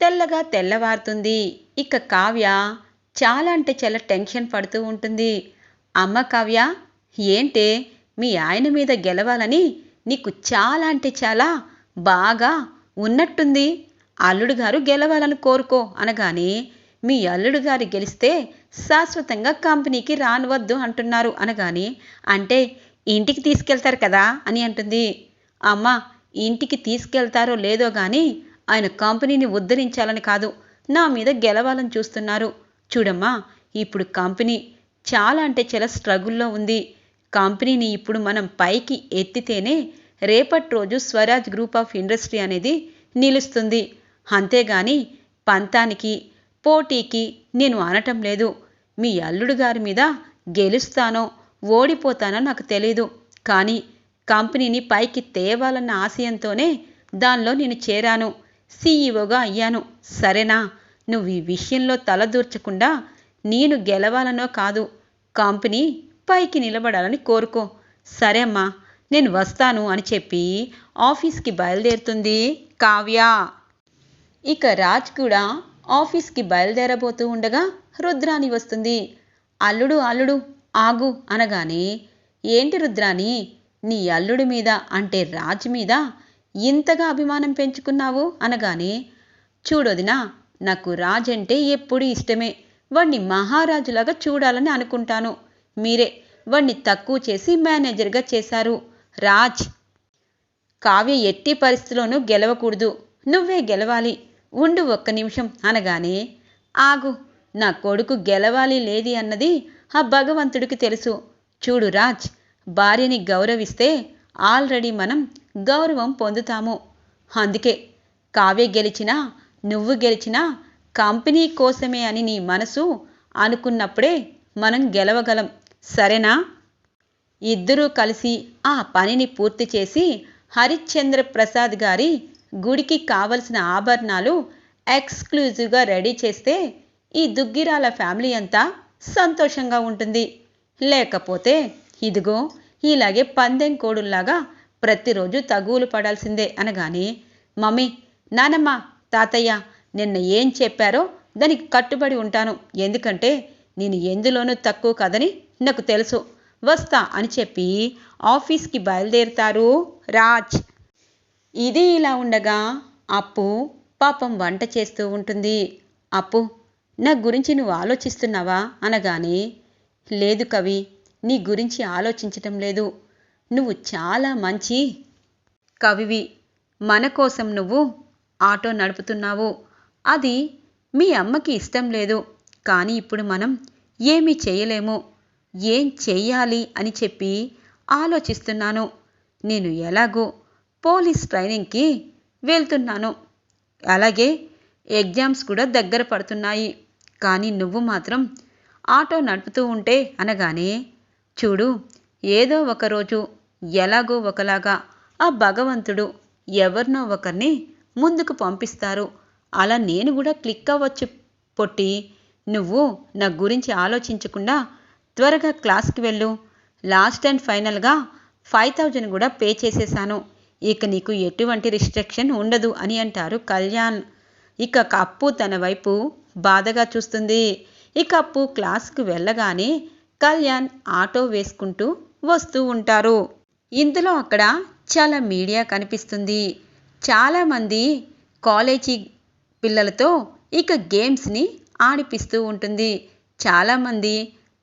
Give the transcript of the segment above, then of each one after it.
తెల్లగా తెల్లవారుతుంది. ఇక కావ్య చాలా అంటే చాలా టెన్షన్ పడుతూ ఉంటుంది. అమ్మ కావ్య ఏంటే మీ ఆయన మీద గెలవాలని నీకు చాలా అంటే చాలా బాగా ఉన్నట్టుంది. అల్లుడు గారు గెలవాలని కోరుకో అనగానే మీ అల్లుడు గారు గెలిస్తే శాశ్వతంగా కంపెనీకి రానివద్దు అంటున్నారు అనగానే అంటే ఇంటికి తీసుకెళ్తారు కదా అని అంటుంది. అమ్మ ఇంటికి తీసుకెళ్తారో లేదో కానీ ఆయన కంపెనీని ఉద్ధరించాలని కాదు నా మీద గెలవాలని చూస్తున్నారు. చూడమ్మా ఇప్పుడు కంపెనీ చాలా అంటే చాలా స్ట్రగుల్లో ఉంది. కంపెనీని ఇప్పుడు మనం పైకి ఎత్తితేనే రేపటి రోజు స్వరాజ్ గ్రూప్ ఆఫ్ ఇండస్ట్రీ అనేది నిలుస్తుంది. అంతేగాని పంతానికి పోటీకి నేను అనటం లేదు. మీ అల్లుడు గారి మీద గెలుస్తానో ఓడిపోతానో నాకు తెలీదు. కానీ కంపెనీని పైకి తేవాలన్న ఆశయంతోనే దానిలో నేను చేరాను. సీఈఓగా అయ్యాను. సరేనా? నువ్వు ఈ విషయంలో తలదూర్చకుండా నేను గెలవాలనో కాదు. కంపెనీ పైకి నిలబడాలని కోరుకో. సరే అమ్మా నేను వస్తాను అని చెప్పి ఆఫీస్కి బయలుదేరుతుంది కావ్య. ఇక రాజ్ కూడా ఆఫీస్కి బయలుదేరబోతూ ఉండగా రుద్రాని వస్తుంది. అల్లుడు అల్లుడు ఆగు అనగానే ఏంటి రుద్రాని నీ అల్లుడి మీద అంటే రాజ్ మీద ఇంతగా అభిమానం పెంచుకున్నావు? అనగానే చూడొదినా నాకు రాజ్ అంటే ఎప్పుడూ ఇష్టమే. వాణ్ణి మహారాజులాగా చూడాలని అనుకుంటాను. మీరే వాణ్ణి తక్కువ చేసి మేనేజర్గా చేశారు. రాజ్! కావ్య ఎట్టి పరిస్థితిలోనూ గెలవకూడదు. నువ్వే గెలవాలి. ఉండు ఒక్క నిమిషం. అనగానే ఆగు నా కొడుకు గెలవాలి లేది అన్నది ఆ భగవంతుడికి తెలుసు. చూడు రాజ్ భార్యని గౌరవిస్తే ఆల్రెడీ మనం గౌరవం పొందుతాము. అందుకే కావ్య గెలిచినా నువ్వు గెలిచినా కంపెనీ కోసమే అని నీ మనసు అనుకున్నప్పుడే మనం గెలవగలం. సరేనా? ఇద్దరూ కలిసి ఆ పనిని పూర్తి చేసి హరిశ్చంద్ర ప్రసాద్ గారి గుడికి కావలసిన ఆభరణాలు ఎక్స్క్లూజివ్గా రెడీ చేస్తే ఈ దుగ్గిరాల ఫ్యామిలీ అంతా సంతోషంగా ఉంటుంది. లేకపోతే ఇదిగో ఇలాగే పందెం కోడుల్లాగా ప్రతిరోజు తగువులు పడాల్సిందే అనగానే మమ్మీ నానమ్మ తాతయ్య నిన్న ఏం చెప్పారో దానికి కట్టుబడి ఉంటాను. ఎందుకంటే నేను ఎందులోనూ తక్కువ కదని నాకు తెలుసు. వస్తా అని చెప్పి ఆఫీస్కి బయలుదేరుతారు రాజ్. ఇది ఇలా ఉండగా అప్పు పాపం వంట చేస్తూ ఉంటుంది. అప్పు నా గురించి నువ్వు ఆలోచిస్తున్నావా? అనగానే లేదు కవి నీ గురించి ఆలోచించటం లేదు. నువ్వు చాలా మంచి కవివి. మన కోసం నువ్వు ఆటో నడుపుతున్నావు. అది మీ అమ్మకి ఇష్టం లేదు. కానీ ఇప్పుడు మనం ఏమీ చేయలేము. ఏం చెయ్యాలి అని చెప్పి ఆలోచిస్తున్నాను. నేను ఎలాగో పోలీస్ ట్రైనింగ్కి వెళ్తున్నాను. అలాగే ఎగ్జామ్స్ కూడా దగ్గర పడుతున్నాయి. కానీ నువ్వు మాత్రం ఆటో నడుపుతూ ఉంటే అనగానే చూడు ఏదో ఒకరోజు ఎలాగో ఒకలాగా ఆ భగవంతుడు ఎవరినో ఒకరిని ముందుకు పంపిస్తారు. అలా నేను కూడా క్లిక్ అవ్వచ్చు పొట్టి. నువ్వు నా గురించి ఆలోచించకుండా త్వరగా క్లాస్కి వెళ్ళు. లాస్ట్ అండ్ ఫైనల్గా ఫైవ్ థౌజండ్ కూడా పే చేసేసాను. ఇక నీకు ఎటువంటి రిస్ట్రిక్షన్ ఉండదు అని అంటారు కళ్యాణ్. ఇక కప్పు తన వైపు బాధగా చూస్తుంది. ఇక అప్పు క్లాస్కు వెళ్ళగానే కళ్యాణ్ ఆటో వేసుకుంటూ వస్తూ ఉంటారు. ఇందులో అక్కడ చాలా మీడియా కనిపిస్తుంది. చాలామంది కాలేజీ పిల్లలతో ఇక గేమ్స్ని ఆడిపిస్తూ ఉంటుంది. చాలామంది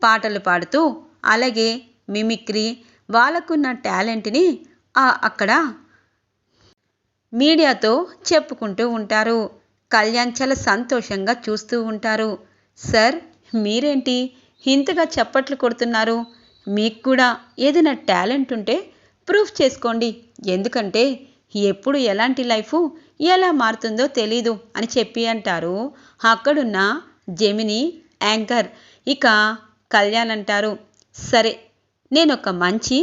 పాటలు పాడుతూ అలాగే మిమిక్రీ వాళ్ళకున్న టాలెంట్ని అక్కడ మీడియాతో చెప్పుకుంటూ ఉంటారు. కళ్యాణ్ చాలా సంతోషంగా చూస్తూ ఉంటారు. సార్ మీరేంటి ఇంతగా చప్పట్లు కొడుతున్నారు? మీకు కూడా ఏదైనా టాలెంట్ ఉంటే ప్రూఫ్ చేసుకోండి. ఎందుకంటే ఎప్పుడు ఎలాంటి లైఫ్ ఎలా మారుతుందో తెలీదు అని చెప్పి అంటారు. అక్కడున్న జెమిని యాంకర్ ఇక కళ్యాణ్ అంటారు. సరే నేను ఒక మంచి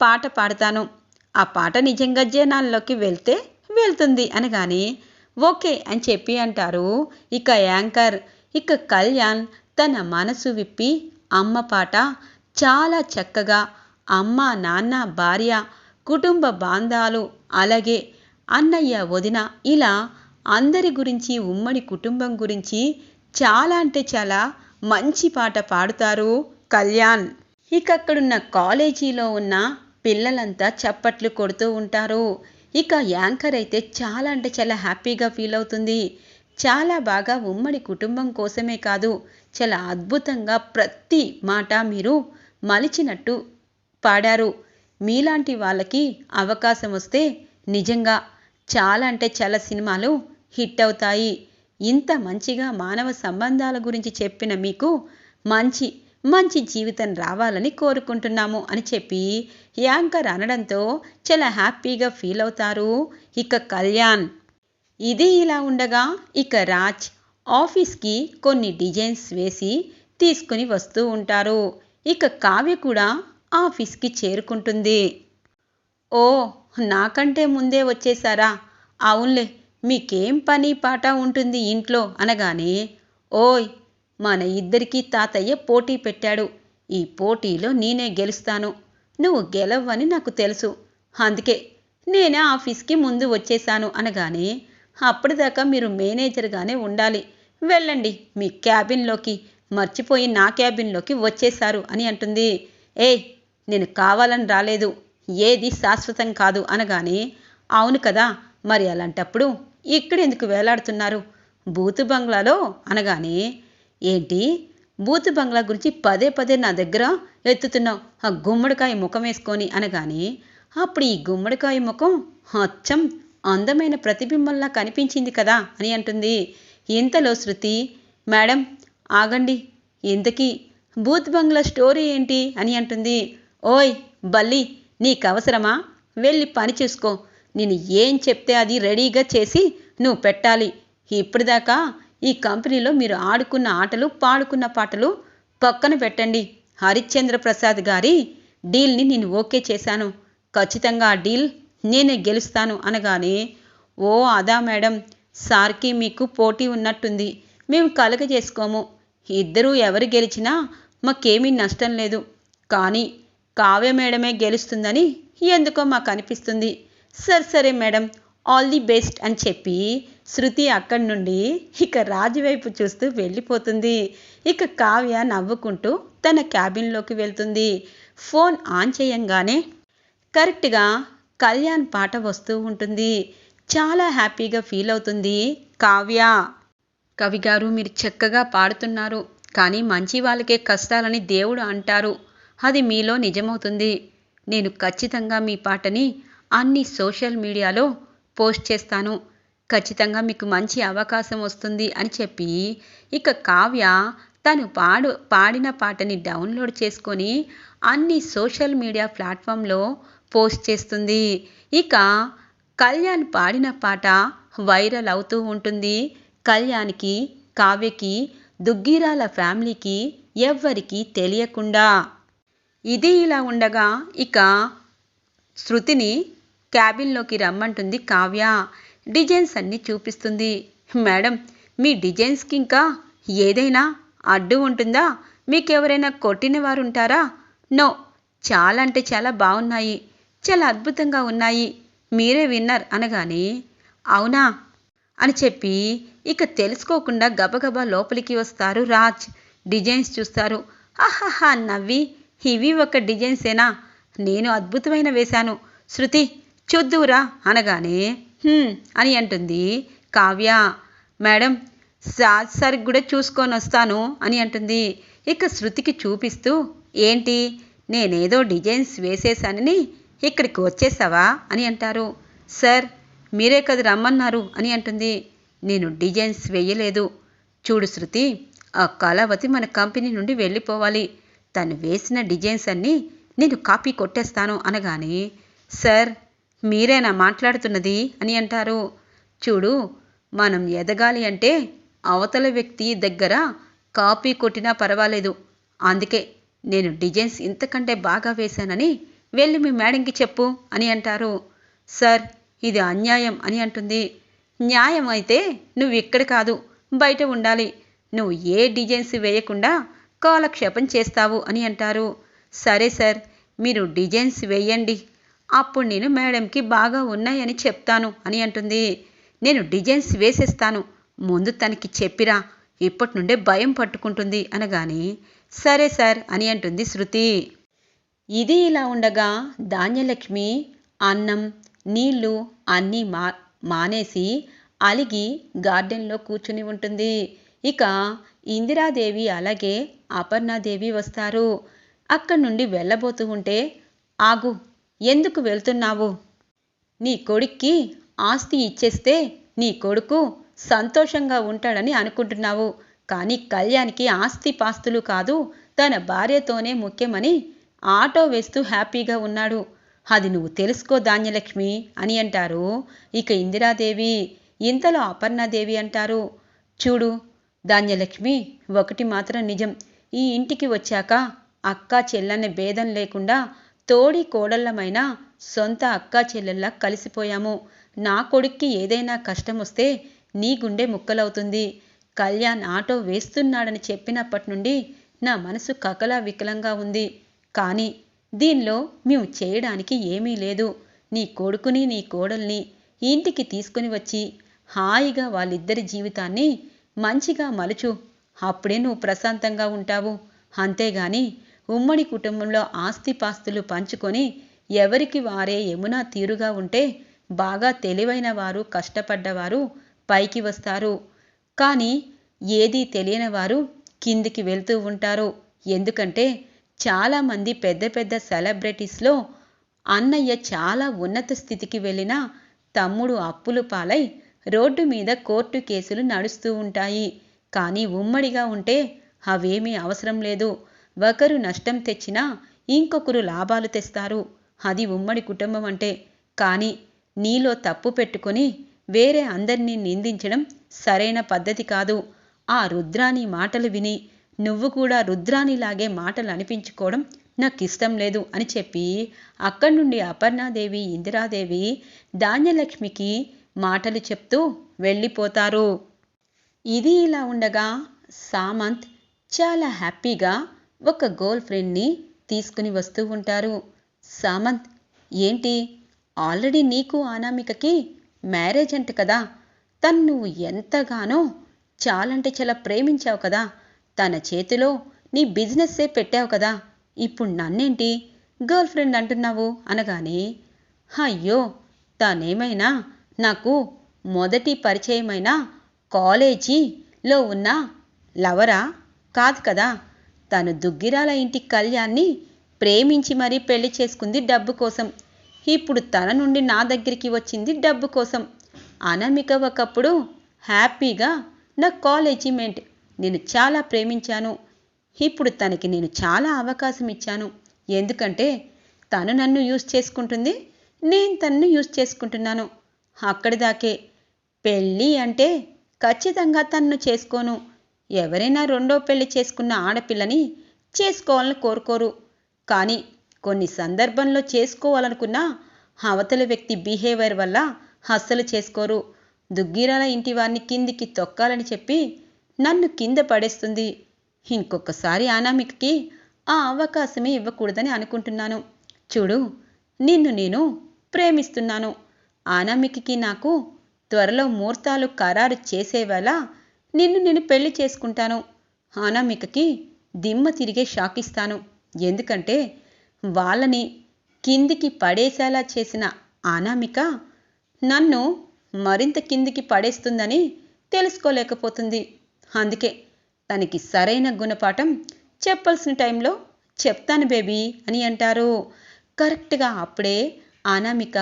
పాట పాడతాను. ఆ పాట నిజంగా జనాల్లోకి వెళ్తే వెళ్తుంది అనగానే ఓకే అని చెప్పి అంటారు. ఇక యాంకర్ ఇక కళ్యాణ్ తన మనసు విప్పి అమ్మ పాట చాలా చక్కగా అమ్మ నాన్న భార్య కుటుంబ బాంధాలు అలాగే అన్నయ్య వదిన ఇలా అందరి గురించి ఉమ్మడి కుటుంబం గురించి చాలా అంటే చాలా మంచి పాట పాడుతారు కళ్యాణ్. ఇక అక్కడున్న కాలేజీలో ఉన్న పిల్లలంతా చప్పట్లు కొడుతూ ఉంటారు. ఇక యాంకర్ అయితే చాలా అంటే చాలా హ్యాపీగా ఫీల్ అవుతుంది. చాలా బాగా ఉమ్మడి కుటుంబం కోసమే కాదు చాలా అద్భుతంగా ప్రతి మాట మీరు మలిచినట్టు పాడారు. మీలాంటి వాళ్ళకి అవకాశం వస్తే నిజంగా చాలా అంటే చాలా సినిమాలు హిట్ అవుతాయి. ఇంత మంచిగా మానవ సంబంధాల గురించి చెప్పిన మీకు మంచి మంచి జీవితం రావాలని కోరుకుంటున్నాము అని చెప్పి యాంకర్ అనడంతో చాలా హ్యాపీగా ఫీల్ అవుతారు ఇక కళ్యాణ్. ఇది ఇలా ఉండగా ఇక రాజ్ ఆఫీస్కి కొన్ని డిజైన్స్ వేసి తీసుకుని వస్తూ ఉంటారు. ఇక కావ్య కూడా ఆఫీస్కి చేరుకుంటుంది. ఓ నాకంటే ముందే వచ్చేసారా అవునులే మీకేం పని పాట ఉంటుంది ఇంట్లో? అనగానే ఓయ్ మన ఇద్దరికీ తాతయ్య పోటీ పెట్టాడు. ఈ పోటీలో నేనే గెలుస్తాను. నువ్వు గెలవని నాకు తెలుసు. అందుకే నేనే ఆఫీస్కి ముందు వచ్చేశాను. అనగానే అప్పటిదాకా మీరు మేనేజర్గానే ఉండాలి. వెళ్ళండి మీ క్యాబిన్లోకి మర్చిపోయి నా క్యాబిన్లోకి వచ్చేశారు అని అంటుంది. ఏయ్ నేను కావాలని రాలేదు ఏది శాశ్వతం కాదు అనగానే అవును కదా మరి అలాంటప్పుడు ఇక్కడ ఎందుకు వేలాడుతున్నారు? బూతు బంగ్లాలో అనగానే ఏంటి? బూతు బంగ్లా గురించి పదే పదే నా దగ్గర ఎత్తుతున్నావు. ఆ గుమ్మడికాయ ముఖం వేసుకొని అనగానే అప్పుడు ఈ గుమ్మడికాయ ముఖం అచ్చం అందమైన ప్రతిబింబంలా కనిపించింది కదా అని అంటుంది. ఇంతలో శృతి మేడం ఆగండి. ఇంతకీ బూత్ బంగ్లా స్టోరీ ఏంటి? అని అంటుంది. ఓయ్ బల్లి నీకు అవసరమా వెళ్ళి పని చూసుకో. నేను ఏం చెప్తే అది రెడీగా చేసి నువ్వు పెట్టాలి. ఇప్పటిదాకా ఈ కంపెనీలో మీరు ఆడుకున్న ఆటలు పాడుకున్న పాటలు పక్కన పెట్టండి. హరిశ్చంద్ర ప్రసాద్ గారి డీల్ని నేను ఓకే చేశాను. ఖచ్చితంగా ఆ డీల్ నేనే గెలుస్తాను అనగానే ఓ అదా మేడం సార్కి మీకు పోటీ ఉన్నట్టుంది. మేము కలగ చేసుకోము ఇద్దరూ ఎవరు గెలిచినా మాకేమీ నష్టం లేదు. కానీ కావ్య మేడమే గెలుస్తుందని ఎందుకో మాకు అనిపిస్తుంది. సరే సరే మేడం ఆల్ ది బెస్ట్ అని చెప్పి శృతి అక్కడి నుండి ఇక రాజు వైపు చూస్తూ వెళ్ళిపోతుంది. ఇక కావ్య నవ్వుకుంటూ తన క్యాబిన్లోకి వెళ్తుంది. ఫోన్ ఆన్ చేయంగానే కరెక్ట్గా కళ్యాణ్ పాట వస్తూ ఉంటుంది. చాలా హ్యాపీగా ఫీల్ అవుతుంది కావ్య. కవి గారు మీరు చక్కగా పాడుతున్నారు. కానీ మంచి వాళ్ళకే కష్టాలని దేవుడు అంటారు. అది మీలో నిజమవుతుంది. నేను ఖచ్చితంగా మీ పాటని అన్ని సోషల్ మీడియాలో పోస్ట్ చేస్తాను. ఖచ్చితంగా మీకు మంచి అవకాశం వస్తుంది అని చెప్పి ఇక కావ్య తను పాడు పాడిన పాటని డౌన్లోడ్ చేసుకొని అన్ని సోషల్ మీడియా ప్లాట్ఫామ్లో పోస్ట్ చేస్తుంది. ఇక కళ్యాణ్ పాడిన పాట వైరల్ అవుతూ ఉంటుంది. కళ్యాణ్కి కావ్యకి దుగ్గిరాల ఫ్యామిలీకి ఎవ్వరికీ తెలియకుండా ఇది ఇలా ఉండగా ఇక శృతిని క్యాబిన్లోకి రమ్మంటుంది కావ్య. డిజైన్స్ అన్నీ చూపిస్తుంది. మేడం మీ డిజైన్స్కి ఇంకా ఏదైనా అడ్డు ఉంటుందా? మీకు ఎవరైనా కొట్టిన వారు ఉంటారా నో చాలా అంటే చాలా బాగున్నాయి. చాలా అద్భుతంగా ఉన్నాయి. మీరే విన్నర్ అనగానే అవునా? అని చెప్పి ఇక తెలుసుకోకుండా గబగబా లోపలికి వస్తారు రాజ్. డిజైన్స్ చూస్తారు. ఆహాహా నవ్వి ఇవి ఒక డిజైన్సేనా నేను అద్భుతమైన వేశాను. శృతి చూద్దురా అనగానే అని అంటుంది కావ్య. మేడం సార్ సార్ కూడా చూసుకొని వస్తాను అని అంటుంది. ఇక శృతికి చూపిస్తూ ఏంటి నేనేదో డిజైన్స్ వేసేశానని ఇక్కడికి వచ్చేసావా? అని అంటారు. సార్ మీరే కదా రమ్మన్నారు అని అంటుంది. నేను డిజైన్స్ వేయలేదు. చూడు శృతి ఆ కళావతి మన కంపెనీ నుండి వెళ్ళిపోవాలి. తను వేసిన డిజైన్స్ అన్నీ నేను కాపీ కొట్టేస్తాను అనగానే సార్ మీరేనా మాట్లాడుతున్నది? అని అంటారు. చూడు మనం ఎదగాలి అంటే అవతల వ్యక్తి దగ్గర కాపీ కొట్టినా పర్వాలేదు. అందుకే నేను డిజైన్స్ ఇంతకంటే బాగా వేశానని వెళ్ళి మీ మేడంకి చెప్పు అని అంటారు. సార్ ఇది అన్యాయం అని అంటుంది. న్యాయం అయితే నువ్వు ఇక్కడ కాదు బయట ఉండాలి. నువ్వు ఏ డిజైన్స్ వేయకుండా కాలక్షేపం చేస్తావు అని అంటారు. సరే సార్ మీరు డిజైన్స్ వేయండి. అప్పుడు నేను మేడంకి బాగా ఉన్నాయని చెప్తాను అని అంటుంది. నేను డిజైన్స్ వేసేస్తాను. ముందు తనకి చెప్పిరా. ఇప్పటి నుండే భయం పట్టుకుంటుంది అనగాని సరే సార్ అని అంటుంది శృతి. ఇది ఇలా ఉండగా ధాన్యలక్ష్మి అన్నం నీళ్ళు అన్నీ మా మానేసి అలిగి గార్డెన్లో కూర్చుని ఉంటుంది. ఇక ఇందిరాదేవి అలాగే అపర్ణాదేవి వస్తారు. అక్కడి నుండి వెళ్ళబోతూ ఉంటే ఆగు ఎందుకు వెళ్తున్నావు? నీ కొడుక్కి ఆస్తి ఇచ్చేస్తే నీ కొడుకు సంతోషంగా ఉంటాడని అనుకుంటున్నావు. కానీ కళ్యాణ్కి ఆస్తి పాస్తులు కాదు తన భార్యతోనే ముఖ్యమని ఆటో వేస్తూ హ్యాపీగా ఉన్నాడు. అది నువ్వు తెలుసుకో ధాన్యలక్ష్మి అని అంటారు. ఇక ఇందిరాదేవి ఇంతలో అపర్ణాదేవి అంటారు. చూడు ధాన్యలక్ష్మి ఒకటి మాత్రం నిజం. ఈ ఇంటికి వచ్చాక అక్క చెల్లనే భేదం లేకుండా తోడి కోడళ్ళమైన సొంత అక్కా చెల్లెల్లా కలిసిపోయాము. నా కొడుక్కి ఏదైనా కష్టం వస్తే నీ గుండె ముక్కలవుతుంది. కళ్యాణ్ ఆటో వేస్తున్నాడని చెప్పినప్పటి నుండి నా మనసు కకలా వికలంగా ఉంది. కానీ దీనిలో మేము చేయడానికి ఏమీ లేదు. నీ కొడుకుని నీ కోడల్ని ఇంటికి తీసుకుని వచ్చి హాయిగా వాళ్ళిద్దరి జీవితాన్ని మంచిగా మలుచు అప్పుడే నువ్వు ప్రశాంతంగా ఉంటావు. అంతేగాని ఉమ్మడి కుటుంబంలో ఆస్తిపాస్తులు పంచుకొని ఎవరికి వారే యమునా తీరుగా ఉంటే బాగా తెలివైన వారు కష్టపడ్డవారు పైకి వస్తారు. కానీ ఏదీ తెలియని వారు కిందికి వెళ్తూ ఉంటారు. ఎందుకంటే చాలామంది పెద్ద పెద్ద సెలబ్రిటీస్లో అన్నయ్య చాలా ఉన్నత స్థితికి వెళ్ళినా తమ్ముడు అప్పులు పాలై రోడ్డు మీద కోర్టు కేసులు నడుస్తూ ఉంటాయి. కానీ ఉమ్మడిగా ఉంటే అవేమీ అవసరం లేదు. ఒకరు నష్టం తెచ్చినా ఇంకొకరు లాభాలు తెస్తారు. అది ఉమ్మడి కుటుంబం అంటే. కానీ నీలో తప్పు పెట్టుకొని వేరే అందరినీ నిందించడం సరైన పద్ధతి కాదు. ఆ రుద్రాని మాటలు విని నువ్వు కూడా రుద్రానిలాగే మాటలు అనిపించుకోవడం నాకు ఇష్టం లేదు అని చెప్పి అక్కడి నుండి అపర్ణాదేవి ఇందిరాదేవి ధాన్యలక్ష్మికి మాటలు చెప్తూ వెళ్ళిపోతారు. ఇది ఇలా ఉండగా సామంత్ చాలా హ్యాపీగా ఒక గర్ల్ ఫ్రెండ్ని తీసుకుని వస్తూ ఉంటారు. సామంత్ ఏంటి? ఆల్రెడీ నీకు అనామికకి మ్యారేజ్ అంట కదా? తను నువ్వు ఎంతగానో చాలంటే చాలా ప్రేమించావు కదా? తన చేతిలో నీ బిజినెస్సే పెట్టావు కదా? ఇప్పుడు నన్నేంటి గర్ల్ ఫ్రెండ్ అంటున్నావు? అనగానే అయ్యో! తానేమైనా నాకు మొదటి పరిచయమైనా కాలేజీలో ఉన్న లవరా కాదు కదా తను దుగ్గిరాల ఇంటి కళ్యాణ్ని ప్రేమించి మరీ పెళ్ళి చేసుకుంది డబ్బు కోసం. ఇప్పుడు తన నుండి నా దగ్గరికి వచ్చింది డబ్బు కోసం. అనమిక ఒకప్పుడు హ్యాపీగా నా కాలేజీమెంట్ నేను చాలా ప్రేమించాను. ఇప్పుడు తనకి నేను చాలా అవకాశం ఇచ్చాను. ఎందుకంటే తను నన్ను యూజ్ చేసుకుంటుంది నేను తన్ను యూజ్ చేసుకుంటున్నాను. అక్కడిదాకే పెళ్ళి అంటే ఖచ్చితంగా తన్ను చేసుకోను. ఎవరైనా రెండో పెళ్ళి చేసుకున్న ఆడపిల్లని చేసుకోవాలని కోరుకోరు. కానీ కొన్ని సందర్భంలో చేసుకోవాలనుకున్న అవతల వ్యక్తి బిహేవియర్ వల్ల అస్సలు చేసుకోరు. దుగ్గిరాల ఇంటి వారిని కిందికి తొక్కాలని చెప్పి నన్ను కింద పడేస్తుంది. ఇంకొకసారి అనామికకి ఆ అవకాశమే ఇవ్వకూడదని అనుకుంటున్నాను. చూడు నిన్ను నేను ప్రేమిస్తున్నాను. అనామికకి నాకు త్వరలో ముహూర్తాలు ఖరారు చేసేవేళ నిన్ను నేను పెళ్ళి చేసుకుంటాను. అనామికకి దిమ్మ తిరిగే షాక్ ఇస్తాను ఎందుకంటే వాళ్ళని కిందికి పడేసేలా చేసిన అనామిక నన్ను మరింత కిందికి పడేస్తుందని తెలుసుకోలేకపోతుంది. అందుకే తనకి సరైన గుణపాఠం చెప్పాల్సిన టైంలో చెప్తాను బేబీ అని అంటారు. కరెక్ట్గా అప్పుడే అనామిక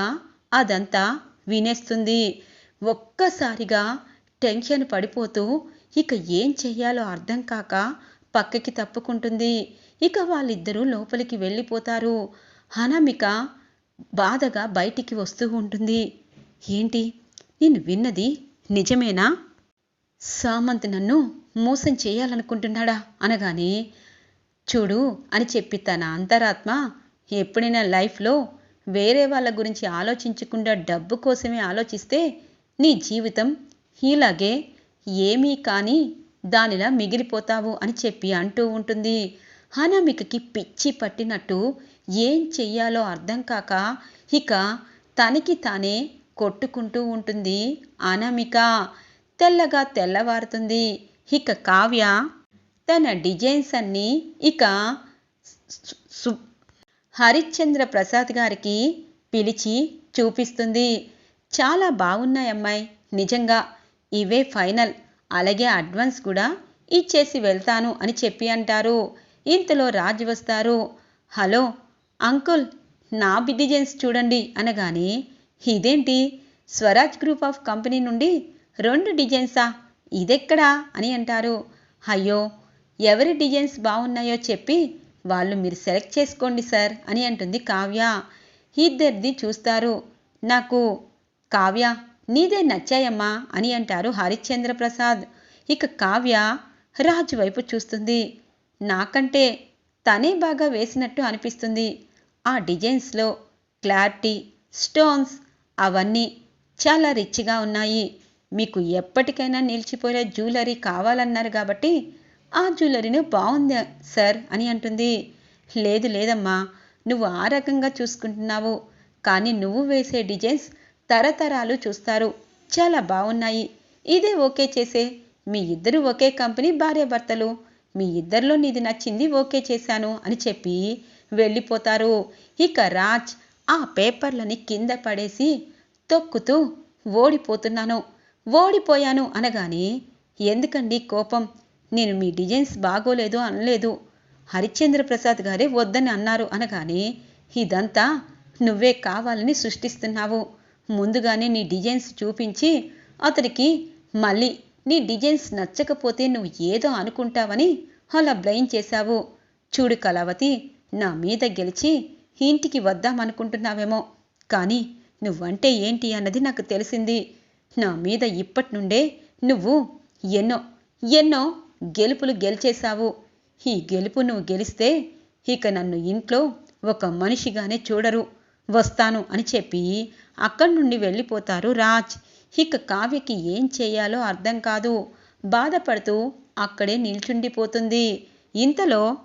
అదంతా వినేస్తుంది. ఒక్కసారిగా టెన్షన్ పడిపోతూ ఇక ఏం చెయ్యాలో అర్థం కాక పక్కకి తప్పుకుంటుంది. ఇక వాళ్ళిద్దరూ లోపలికి వెళ్ళిపోతారు. అనామిక బాధగా బయటికి వస్తూ ఉంటుంది. ఏంటి? నేను విన్నది నిజమేనా? సామంత్ నన్ను మోసం చేయాలనుకుంటున్నాడా? అనగానే చూడు అని చెప్పి తన అంతరాత్మ ఎప్పుడైనా లైఫ్లో వేరే వాళ్ళ గురించి ఆలోచించకుండా డబ్బు కోసమే ఆలోచిస్తే నీ జీవితం ఇలాగే ఏమీ కానీ దానిలా మిగిలిపోతావు అని చెప్పి అంటూ ఉంటుంది. అనామికకి పిచ్చి పట్టినట్టు ఏం చెయ్యాలో అర్థం కాక ఇక తనకి తానే కొట్టుకుంటూ ఉంటుంది అనామిక తెల్లగా తెల్లవారుతుంది. ఇక కావ్య తన డిజైన్స్ అన్నీ ఇక సు- హరిశ్చంద్ర ప్రసాద్ గారికి పిలిచి చూపిస్తుంది. చాలా బాగున్నాయి అమ్మాయి. నిజంగా ఇవే ఫైనల్. అలాగే అడ్వాన్స్ కూడా ఇచ్చేసి వెళ్తాను అని చెప్పి అంటారు. ఇంతలో రాజ్ వస్తారు. హలో అంకుల్ నా డిజైన్స్ చూడండి అనగానే ఇదేంటి? స్వరాజ్ గ్రూప్ ఆఫ్ కంపెనీ నుండి రెండు డిజైన్సా? ఇదెక్కడా? అని అంటారు. అయ్యో ఎవరి డిజైన్స్ బాగున్నాయో చెప్పి వాళ్ళు మీరు సెలెక్ట్ చేసుకోండి సార్ అని అంటుంది కావ్య. ఇద్దరిది చూస్తారు. నాకు కావ్య నీదే నచ్చాయమ్మా అని అంటారు హరిశ్చంద్ర ప్రసాద్ ఇక కావ్య రాజు వైపు చూస్తుంది. నాకంటే తనే బాగా వేసినట్టు అనిపిస్తుంది. ఆ డిజైన్స్లో క్లారిటీ స్టోన్స్ అవన్నీ చాలా రిచ్గా ఉన్నాయి. మీకు ఎప్పటికైనా నిలిచిపోయే జ్యువెలరీ కావాలన్నారు కాబట్టి ఆ జ్యువెలరీని బాగుంది సార్ అని అంటుంది. లేదు లేదమ్మా నువ్వు ఆ రకంగా చూసుకుంటున్నావు. కానీ నువ్వు వేసే డిజైన్స్ తరతరాలు చూస్తారు. చాలా బాగున్నాయి ఇదే ఓకే చేసే మీ ఇద్దరు ఒకే కంపెనీ భార్యాభర్తలు. మీ ఇద్దరిలో నీది నచ్చింది ఓకే చేశాను అని చెప్పి వెళ్ళిపోతారు. ఇక రాజ్ ఆ పేపర్లని కింద పడేసి తొక్కుతూ ఓడిపోతున్నాను. ఓడిపోయాను అనగానే ఎందుకండి కోపం? నేను మీ డిజైన్స్ బాగోలేదు అనలేదు. హరిశ్చంద్ర ప్రసాద్ గారే వద్దని అన్నారు అనగానే ఇదంతా నువ్వే కావాలని సృష్టిస్తున్నావు. ముందుగానే నీ డిజైన్స్ చూపించి అతడికి మళ్ళీ నీ డిజైన్స్ నచ్చకపోతే నువ్వు ఏదో అనుకుంటావని అలా బ్లైన్ చేశావు. చూడు కళావతి నా మీద గెలిచి ఇంటికి వద్దామనుకుంటున్నావేమో. కానీ నువ్వంటే ఏంటి అన్నది నాకు తెలిసింది. నా మీద ఇప్పటి నుండే నువ్వు ఎన్నో ఎన్నో గెలుపులు గెలిచేశావు. ఈ గెలుపు నువ్వు గెలిస్తే ఇక నన్ను ఇంట్లో ఒక మనిషిగానే చూడరు. వస్తాను అని చెప్పి అక్కడి నుండి వెళ్ళిపోతారు రాజ్. ఇక కావ్యకి ఏం చేయాలో అర్థం కాదు. బాధపడుతూ అక్కడే నిల్చుండిపోతుంది. ఇంతలో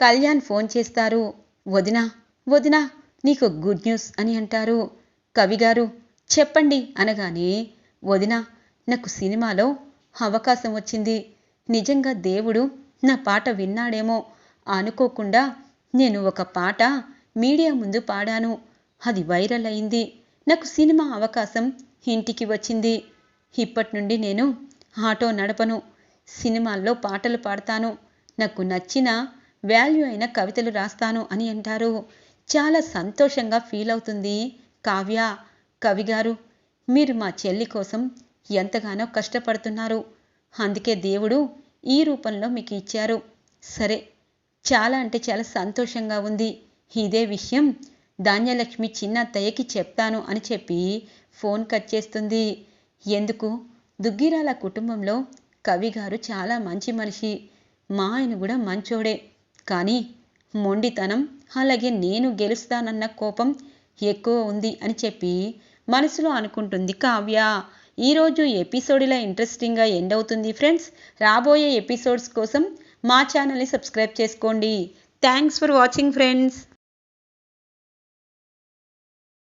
కళ్యాణ్ ఫోన్ చేస్తారు. వదినా వదినా నీకు గుడ్ న్యూస్ అని అంటారు. కవిగారు చెప్పండి అనగానే వదినా నాకు సినిమాలో అవకాశం వచ్చింది. నిజంగా దేవుడు నా పాట విన్నాడేమో. అనుకోకుండా నేను ఒక పాట మీడియా ముందు పాడాను. అది వైరల్ అయింది. నాకు సినిమా అవకాశం ఇంటికి వచ్చింది. ఇప్పటి నుండి నేను ఆటో నడపను. సినిమాల్లో పాటలు పాడతాను. నాకు నచ్చిన వాల్యూ అయిన కవితలు రాస్తాను అని అంటారు. చాలా సంతోషంగా ఫీల్ అవుతుంది కావ్య కవిగారు మీరు మా చెల్లి కోసం ఎంతగానో కష్టపడుతున్నారు. అందుకే దేవుడు ఈ రూపంలో మీకు ఇచ్చారు. సరే చాలా అంటే చాలా సంతోషంగా ఉంది. ఇదే విషయం ధాన్యలక్ష్మి చిన్నత్తయ్యకి చెప్తాను అని చెప్పి ఫోన్ కట్ చేస్తుంది. ఎందుకు? దుగ్గిరాల కుటుంబంలో కవి గారు చాలా మంచి మనిషి. మా ఆయన కూడా మంచోడే. కానీ మొండితనం అలాగే నేను గెలుస్తానన్న కోపం ఎక్కువ ఉంది అని చెప్పి మనసులో అనుకుంటుంది కావ్య. ఈరోజు ఎపిసోడ్ ఇలా ఇంట్రెస్టింగ్గా ఎండ్ అవుతుంది ఫ్రెండ్స్. రాబోయే ఎపిసోడ్స్ కోసం మా ఛానల్ని సబ్స్క్రైబ్ చేసుకోండి. Thanks for watching friends.